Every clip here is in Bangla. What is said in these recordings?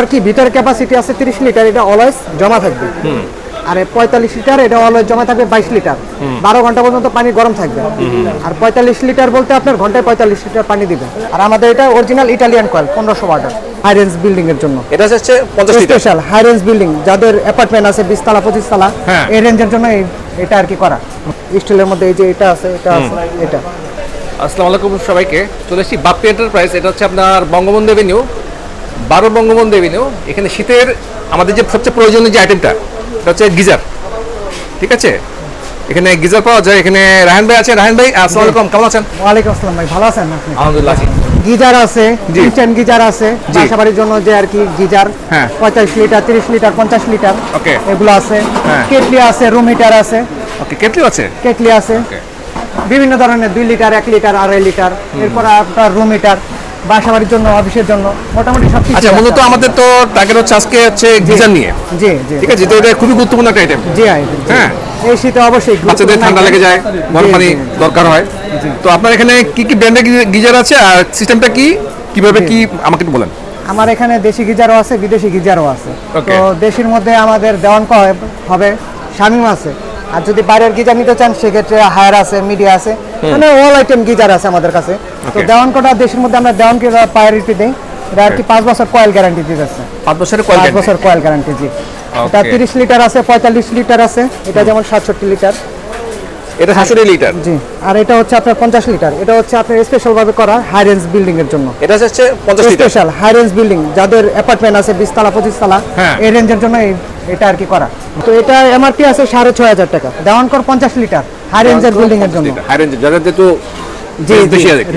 আর কি? ভিতরে ক্যাপাসিটি আছে তিরিশ লিটার এটা অলওয়েজ জমা থাকবে। আর পঁয়তাল্লিশ লিটার এটা অলওয়েজ জমা থাকবে বাইশ লিটার। বারো ঘণ্টা পর্যন্ত পানি গরম থাকবে। আর পঁয়তাল্লিশ লিটার বলতে আপনার ঘন্টায় পঁয়তাল্লিশ লিটার পানি দিবে। আর আমাদের এটা অরিজিনাল ইটালিয়ান কয়েল পনেরোশো ওয়াটার হাই রেঞ্জ বিল্ডিং এর জন্য। এটা হচ্ছে পঞ্চাশ লিটার। স্পেশাল হাই রেঞ্জ বিল্ডিং যাদের অ্যাপার্টমেন্ট আছে বিশতলা পঁচিশতলা তলা এই রেঞ্জের জন্য এটা আর কি করা। স্টিলের মধ্যে এই যে এটা আছে এটা আছে এটা। আসসালামু আলাইকুম সবাইকে। চলে এসেছি বাপ্পি এন্টারপ্রাইজ এটা হচ্ছে আপনার বঙ্গবন্ধু এভিনিউ বারো বঙ্গবন্ধু এভিনিউ এখানে শীতের আমাদের যে সবচেয়ে প্রয়োজনীয় যে আইটেমটা এটা হচ্ছে গিজার। ঠিক আছে? এখানে গিজার পাওয়া যায় এখানে রাহান ভাই আছে। রাহান ভাই আসসালামু আলাইকুম কেমন আছেন? ওয়ালাইকুম আসসালাম ভাই ভালো আছেন আপনি? আলহামদুলিল্লাহ আছি। গিজার আছে। ইনস্ট্যান্ট গিজার আছে বাসাবাড়ির জন্য যে আর কি গিজার হ্যাঁ। পঁয়তাল্লিশ লিটার তিরিশ লিটার পঞ্চাশ লিটার ওকে। এগুলো আছে। হ্যাঁ। কেটলি আছে রুম হিটার আছে। ওকে কেটলি আছে? কেটলি আছে। বিভিন্ন ধরনের দুই লিটার এক লিটার আড়াই লিটার। এরপর আপনার রুম হিটার বাসাবাড়ির জন্য অফিসের জন্য মোটামুটি সব কিছু আচ্ছা মূলত আমাদের তো টার্গেট হচ্ছে আজকে হচ্ছে গিজার নিয়ে। জি জি। ঠিক আছে তো এটা খুবই গুরুত্বপূর্ণ একটা আইটেম জি হ্যাঁ। এই শীতে অবশ্যই বাচ্চাদের ঠান্ডা লেগে যায় গরম পানি দরকার হয়। তো আপনার এখানে কি কি ব্র্যান্ডের গিজার আছে আর সিস্টেমটা কি? কীভাবে কি আমাকে একটু বলেন। আমার এখানে দেশি গিজারও আছে বিদেশি গিজারও আছে। তো দেশির মধ্যে আমাদের দেওয়ান হবে শামিম আছে। আর যদি বাইরের গিজার নিতে চান সেক্ষেত্রে হায়ার আছে মিডিয়া আছে। মানে অল আইটেম গিজার আছে আমাদের কাছে। তো. দেওয়ান কটা দেশের মধ্যে আমরা দেওয়ান প্রায়োরিটি দিই? এটা আর কি পাঁচ বছর কয়েল গ্যারান্টি যাচ্ছে। পাঁচ বছরের পাঁচ বছর কয়েল গ্যারান্টি জি। এটা তিরিশ লিটার আছে পঁয়তাল্লিশ লিটার আছে এটা যেমন সাতষট্টি লিটার। এটা সাতষট্টি লিটার? জি। আর এটা হচ্ছে আপনার পঞ্চাশ লিটার। এটা হচ্ছে আপনার স্পেশাল ভাবে করা হাই রেঞ্জ বিল্ডিং এর জন্য। এটা হচ্ছে পঞ্চাশ স্পেশাল হাই রেঞ্জ বিল্ডিং যাদের অ্যাপার্টমেন্ট আছে বিশতলা পঁচিশতলা হ্যাঁ। এই রেঞ্জের জন্য এটা আর কি করা। তো এটা এমআরপি আছে সাড়ে ছয় হাজার টাকা। দেওয়ান কর পঞ্চাশ লিটার হাই রেঞ্জের বিল্ডিং এর জন্য। হাই রেঞ্জ যাদের যেহেতু জি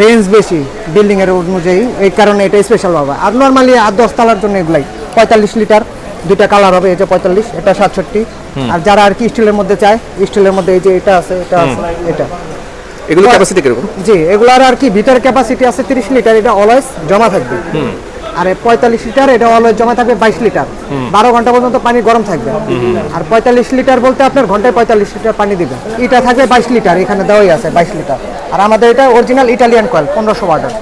রেঞ্জ বেশি বিল্ডিং এর অনুযায়ী এই কারণে এটা স্পেশাল হবে আর নর্মালি আর দশ তালার জন্য এগুলাই পঁয়তাল্লিশ লিটার দুইটা কালার হবে এই যে পঁয়তাল্লিশ এটা সাতষট্টি। আর যারা আর কি স্টিলের মধ্যে চায় স্টিলের মধ্যে এই যে এটা আছে এটা আছে এটা। এগুলো ক্যাপাসিটি কীরকম? জি এগুলার আর কি ভিতরে ক্যাপাসিটি আছে তিরিশ লিটার এটা অলওয়েজ জমা থাকবে। আর পঁয়তাল্লিশ লিটার এটা অলওয়েজ জমা থাকবে বাইশ লিটার। বারো ঘণ্টা পর্যন্ত পানি গরম থাকবে। আর পঁয়তাল্লিশ লিটার বলতে আপনার ঘন্টায় পঁয়তাল্লিশ লিটার পানি দিবে এটা থাকবে বাইশ লিটার এখানে দেওয়াই আছে বাইশ লিটার। আর আমাদের এটা অরিজিনাল ইটালিয়ান কয়েল পনেরোশো ওয়াটার।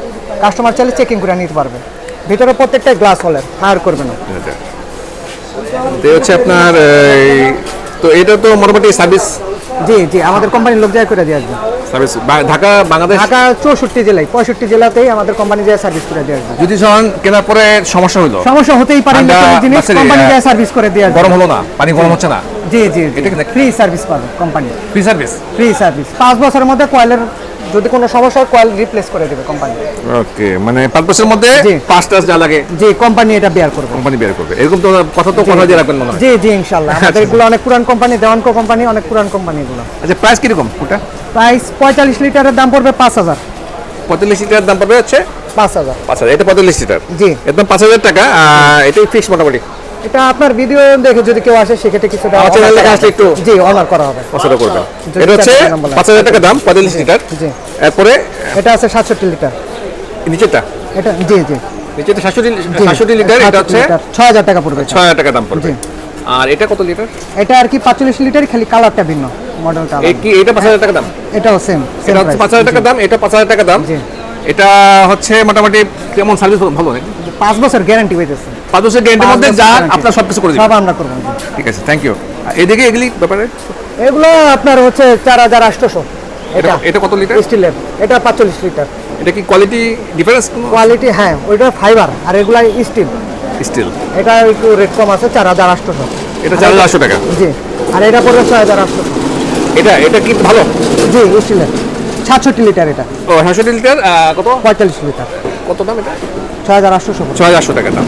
কাস্টমার চাইলে চেকিং করে নিতে পারবে। ভিতরে প্রত্যেকটা গ্লাস হলে ফায়ার করবে না। তো হচ্ছে আপনার তো এটা তো মোটামুটি সার্ভিস জি জি আমাদের কোম্পানির লোক যায় করে দিয়ে আসবে। সার্ভিস ঢাকা বাংলাদেশ? ঢাকা চৌষট্টি জেলায় পঁয়ষট্টি জেলাতেই আমাদের কোম্পানি যায় সার্ভিস করে দিয়ে আসবে। যদি ধরুন কেনার পরে সমস্যা হলো সমস্যা হতেই পারে জিনিস কোম্পানি যায় সার্ভিস করে দিয়ে আসবে। গরম হলো না পানি গরম হচ্ছে না? জি জি এটা কি ফ্রি সার্ভিস পাবে company free service free service পাঁচ বছরের মধ্যে কয়েলের যদি কোনো সমস্যা হয় কয়েল রিপ্লেস করে দেবে কোম্পানি ওকে মানে পাঁচ বছরের মধ্যে জি। পাঁচটা যা লাগে। জি কোম্পানি এটা বেয়ার করবে। কোম্পানি বের করবে। এরকম তো কথা তো কথা দিয়ে রাখবেন মনে হয়। জি জি ইনশাল্লাহ আমাদের এগুলো অনেক পুরান কোম্পানি দেওয়ানকো কোম্পানি অনেক পুরান কোম্পানি এগুলো। আচ্ছা প্রাইস কীরকম ওটা? প্রাইস পঁয়তাল্লিশ লিটারের দাম পড়বে পাঁচ হাজার। পঁয়তাল্লিশ লিটার দাম পড়বে হচ্ছে? পাঁচ হাজার। পাঁচ হাজার এটা পঁয়তাল্লিশ লিটার? জি। একদম পাঁচ হাজার টাকা এটাই ফিক্স মোটামুটি। এটা আপনার ভিডিও দেখে যদি কেউ আসে সেক্ষেত্রে আসলে একটু- জি অনার করা হবে। পছন্দ করবেন। যদি এটা হচ্ছে। পাঁচ হাজার টাকা দাম পঁয়তাল্লিশ লিটার। জি। এরপরে এটা আছে সাতষট্টি লিটার। নিচেরটা? এটা জি জি। নিচেরটা সাতষট্টি সাতষট্টি লিটার এটা হচ্ছে ছয় হাজার টাকা পড়বে। হাজার টাকা দাম পড়বে। আর এটা কত লিটার? এটা আর কি পাঁচচল্লিশ লিটার খালি কালারটা ভিন্ন মডেলটা এই কি এটা পাঁচ হাজার টাকা দাম? এটাও সেম এটা হচ্ছে টাকা দাম এটা পাঁচ হাজার টাকা দাম। এটা হচ্ছে মোটামুটি কেমন সার্ভিস ভালো নাকি? পাঁচ বছর গ্যারান্টি হইতেছে। পাঁচ বছর গ্যারেন্টির মধ্যে যা আপনার সব কিছু করে সব দিবেন আমরা করব। ঠিক আছে থ্যাংক ইউ এদিকে এগুলি ব্যাপারে? এগুলো আপনার হচ্ছে চার হাজার আটশোশো। এটা এটা কত লিটার স্টিলের এটা পাঁচচল্লিশ লিটার এটা কি কোয়ালিটি ডিফারেন্স কোয়ালিটি হ্যাঁ ওইটা ফাইবার আর এগুলা স্টিল স্টিল এটা একটু রেট কম আছে চার হাজার আটশোশো। এটা চার হাজার আটশো টাকা? জি আর এটা পড়বে ছয় হাজার আটশোশো এটা এটা কি ভালো? জি স্টিলের সাতষট্টি লিটার এটা। ও সাতষট্টি লিটার কত? পঁয়তাল্লিশ লিটার কত দাম এটা? ছয় হাজার আটশোশো। ছয় হাজার আটশো টাকা দাম।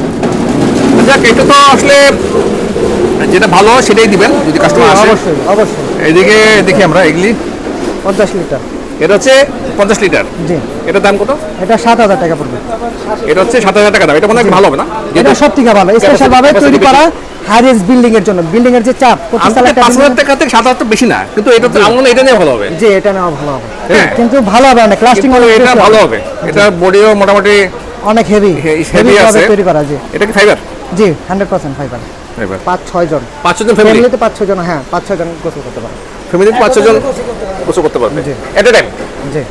যাক এটা তো আসলে যেটা ভালো সেটাই দিবেন যদি কাস্টমার আসে। অবশ্যই অবশ্যই। এদিকে দেখি আমরা এগুলি। পঞ্চাশ লিটার। এটা হচ্ছে পঞ্চাশ লিটার। জি। এটার দাম কত? এটা সাত হাজার টাকা পড়বে। এটা হচ্ছে সাত হাজার টাকা দাম। এটা মনে হয় ভালো হবে না? এটা সব থেকে ভালো। স্পেশাল ভাবে তৈরি। করা হাইরেজ বিল্ডিং এর জন্য। বিল্ডিং এর যে চাপ পাঁচ হাজার টাকা থেকে সাত হাজার তো বেশি না। কিন্তু এটা তো আমার এটা নিয়ে ভালো হবে। জি এটা নেওয়া ভালো হবে। হ্যাঁ। কিন্তু ভালো হবে অনেক লাস্টিং কিন্তু এটা ভালো হবে। এটা বডিও মোটামুটি অনেক হেভি হেভি আছে। তৈরি করা জি। এটা কি ফাইবার জি হান্ড্রেড পার্সেন্ট ফাইবার ফাইবার পাঁচ ছয় জন। পাঁচশো জন ফ্যামিলি ফ্যামিলিতে পাঁচ ছয় জন হ্যাঁ পাঁচ ছয় জন গোসল করতে পারে ফ্যামিলিতে পাঁচশো জন গোসল করতে পারবে। জি। এট এ টাইম জি।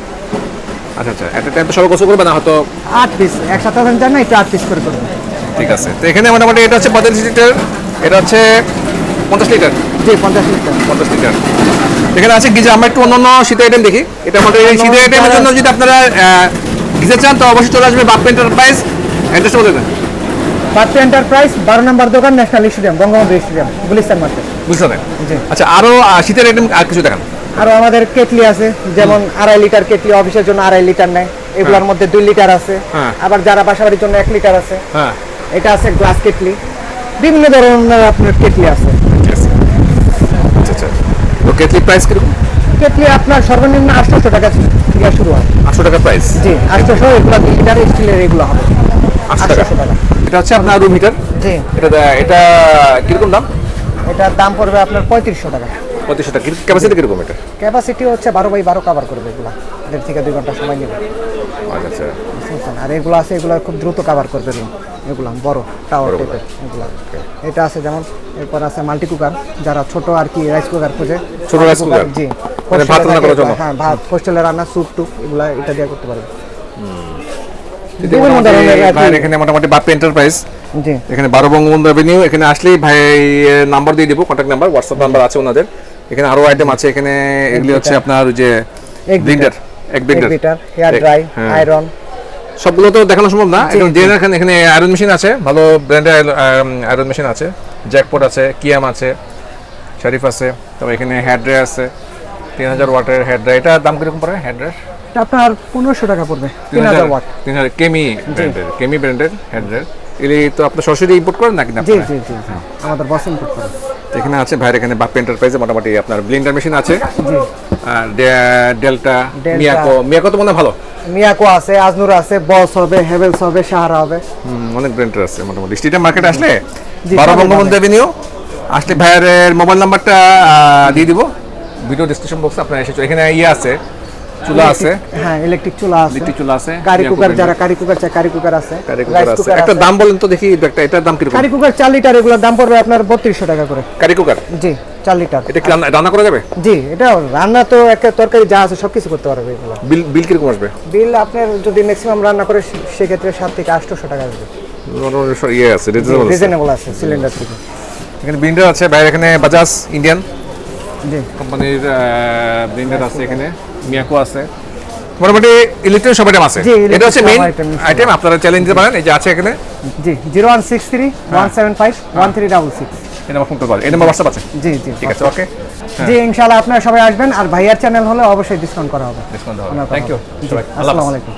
আচ্ছা আচ্ছা এট এ টাইম তো সবাই গোসল করবে না হয়তো? আট পিস একসাথে যান না একটু আট পিস করে করবে। ঠিক আছে তো এখানে মোটামুটি এটা হচ্ছে পঁয়তাল্লিশ লিটার এটা হচ্ছে পঞ্চাশ লিটার? জি পঞ্চাশ লিটার। পঞ্চাশ লিটার। এখানে আছে গিজার আমরা একটু অন্যান্য শীতের আইটেম দেখি। এটা মোটামুটি এই শীতের আইটেমের জন্য যদি আপনারা গিজার চান তো অবশ্যই চলে আসবে বাপ্পা এন্টারপ্রাইজ অ্যাড্রেসটা বলে দেন। বাচ্চা এন্টারপ্রাইজ বারো নম্বর দোকান national stadium Bangabandhu stadium Gulistan market বুঝতে পারেন জি। আচ্ছা আরও শীতের আইটেম আর কিছু দেখান। আরও আমাদের কেটলি আছে যেমন আড়াই লিটার কেটলি অফিসের জন্য আড়াই লিটার নেয়। এগুলোর মধ্যে দুই লিটার আছে। হ্যাঁ। আবার যারা বাসাবাড়ির জন্য এক লিটার আছে। হ্যাঁ। এটা আছে গ্লাস কেটলি। বিভিন্ন ধরনের আপনার কেটলি আছে। আচ্ছা আচ্ছা। কেটলি প্রাইস কীরকম? কেটলি আপনার সর্বনিম্ন আটশোশো টাকা থেকে শুরু হয়। আটশো টাকা প্রাইস জি আটশোশো এগুলো লিটার স্টিলের এগুলো হবে। আটশো টাকা। এটা হচ্ছে আপনার রুম হিটার জি। এটা এটা কীরকম দাম? এটার দাম পড়বে আপনার পঁয়ত্রিশশো টাকা। পঁচিশশো টাকা। ক্যাপাসিটি কীরকম এটা? ক্যাপাসিটি হচ্ছে বারো বাই বারো কভার করবে এগুলো। দেড় থেকে দুই ঘণ্টা সময় নেবে। আচ্ছা আচ্ছা। আর এগুলো আছে এগুলো খুব দ্রুত কভার করবে room। এগুলো বড় টাওয়ার টাইপের এগুলো। এটা আছে যেমন এরপর আছে মাল্টি কুকার যারা ছোট আর কি রাইস কুকার খোঁজে ছোট রাইস cooker? জি। ভাত রান্না করার জন্য? হ্যাঁ ভাত হোস্টেলে রান্না স্যুপ টুপ এগুলো এটা দিয়ে করতে পারবে। এখানে মোটামুটি বাপ্পা এন্টারপ্রাইজ এখানে বারো বঙ্গবন্ধু অ্যাভিনিউ এখানে আসলেই ভাই নাম্বার দিয়ে দিব কন্ট্যাক্ট নাম্বার হোয়াটসঅ্যাপ নাম্বার আছে ওনাদের। এখানে আরও আইটেম আছে এখানে এগুলি হচ্ছে আপনার যে এক ব্লিন্ডার এক ব্লিন্ডার হেয়ার ড্রাই। আয়রন সবগুলো তো দেখানো সম্ভব না এখন জি। জেনে এখানে আয়রন মেশিন আছে ভালো ব্র্যান্ডের আয়রন মেশিন আছে। জ্যাকপট আছে কিয়াম আছে শরীফ আছে তবে এখানে হেয়ার ড্রাই আছে। তিন হাজার ওয়াটের হেয়ার ড্রাই এটা দাম কীরকম পড়ে এটা আপনার পনেরোশো টাকা পড়বে তিন হাজার ওয়াট। তিন হাজার কেমি ব্র্যান্ডের কেমি ব্র্যান্ডের এগুলি তো আপনার সরাসরি ইম্পোর্ট করেন নাকি না জি জি জি। আমাদের বস করে। এখানে আছে ভাইয়ের এখানে বাপ্পা এন্টারপ্রাইজে মোটামুটি আপনার ব্লেন্ডার মেশিন আছে। আর ডেল্টা। মিয়াকো মিয়াকো তো মনে ভালো। মিয়াকো আছে আজনুর আছে বস হবে হেভেলস হবে সাহারা হবে। হুম, অনেক ব্র্যান্ডের আছে মোটামুটি। স্ট্রিটের মার্কেট আসলে? বারো বঙ্গবন্ধু। অ্যাভিনিউ আসলে ভাইয়ের মোবাইল নাম্বারটা দিয়ে দিব। ভিডিও ডিসক্রিপশন বক্সে আপনার এসে এখানে ইয়ে আছে চুলা আছে। হ্যাঁ ইলেকট্রিক চুলা আছে। লিট্টি চুলা আছে কারি কুকার যারা কারি কুকার চায় কারি কুকার আছে। কারি কুকার রাইস আছে। কুকার একটা দাম বলেন তো দেখি একটা এটার দাম কীরকম? কারি কুকার চার লিটার এগুলোর দাম পড়বে আপনার বত্রিশশো টাকা করে। কারি কুকার জি চার লিটার এটা কি রান্না- করা যাবে? জি এটা রান্না তো একটা তরকারি যা আছে সব কিছু করতে পারবে এগুলো। বিল বিল কীরকম আসবে? বিল আপনার যদি ম্যাক্সিমাম রান্না করে সে- সেক্ষেত্রে সাত থেকে আটশোশো টাকা আসবে। ইয়ে আছে রিজনেবল আছে। সিলিন্ডার থেকে। এখানে ব্লিন্ডার আছে বাইরে এখানে বাজাজ ইন্ডিয়ান কোম্পানির ব্লেন্ডার আছে এখানে মিয়াকো আছে। মোটামুটি ইলেকট্রনিক সব আইটেম আছে। এটা হচ্ছে মেইন। আইটেম আপনারা চ্যালেঞ্জ দিতে পারেন এই যে আছে এখানে। জি zero one six three one seven five one three double six. এই নাম্বার ফোন করতে এই নাম্বার হোয়াটসঅ্যাপ আছে? জি জি ঠিক আছে ওকে জি ইনশাআল্লাহ আপনারা সবাই আসবেন আর ভাইয়ার চ্যানেল হলে অবশ্যই ডিসকাউন্ট করা হবে। ডিসকাউন্ট হবে। থ্যাংক ইউ সবাই আসসালামু আলাইকুম।